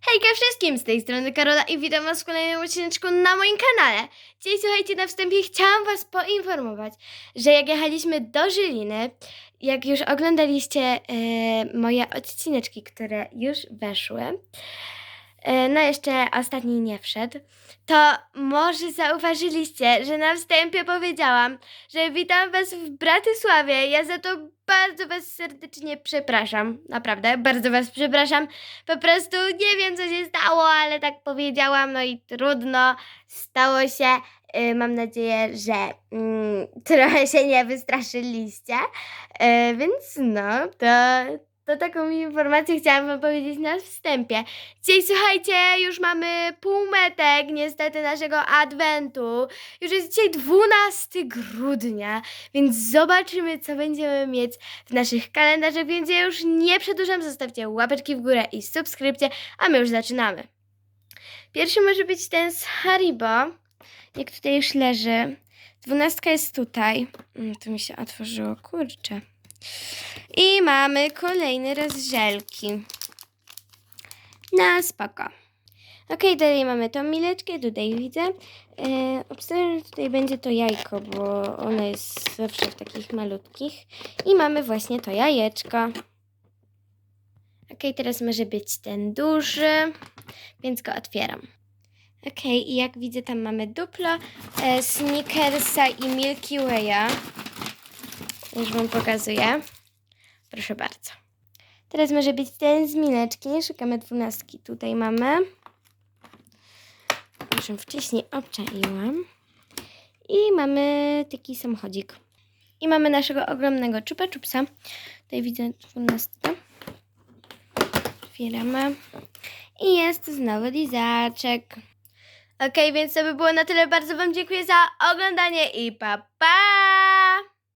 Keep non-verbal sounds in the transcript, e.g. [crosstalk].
Hejka wszystkim, z tej strony Karola i witam was w kolejnym odcineczku na moim kanale. Dzisiaj słuchajcie, na wstępie chciałam was poinformować, że jak jechaliśmy do Żyliny, jak już oglądaliście e, moje odcineczki, które już weszły, no jeszcze ostatni nie wszedł, to może zauważyliście, że na wstępie powiedziałam, że witam was w Bratysławie. Ja za to bardzo was serdecznie przepraszam. Naprawdę, bardzo was przepraszam. Po prostu nie wiem, co się stało, ale tak powiedziałam, no i trudno. Stało się. Y, Mam nadzieję, że mm, [laughs] trochę się nie wystraszyliście. Y, Więc no, to, to taką informację chciałam wam powiedzieć na wstępie. Dzisiaj słuchajcie, już mamy półmetek niestety naszego adwentu. Już jest dzisiaj 12 grudnia, więc zobaczymy, co będziemy mieć w naszych kalendarzach, więc ja już nie przedłużam. Zostawcie łapeczki w górę i subskrypcję, a my już zaczynamy. Pierwszy może być ten z Haribo. Jak tutaj już leży. Dwunastka jest tutaj. Mm, To mi się otworzyło, kurczę. I mamy kolejne rozżelki. Na spoko. Ok, dalej mamy tą mileczkę, tutaj widzę. E, obstawiam, że tutaj będzie to jajko, bo ono jest zawsze w takich malutkich. I mamy właśnie to jajeczko. Ok, teraz może być ten duży, więc go otwieram. Ok, i jak widzę, tam mamy duplo, e, Snickersa i Milky Way'a. Już Wam pokazuję. Proszę bardzo. Teraz może być ten z mileczki. Szukamy dwunastki. Tutaj mamy. Już wcześniej obczaiłam. I mamy taki samochodzik. I mamy naszego ogromnego czupa czupsa. Tutaj widzę dwunastkę. Otwieramy. I jest znowu lizaczek. Ok, więc to by było na tyle. Bardzo Wam dziękuję za oglądanie i pa pa!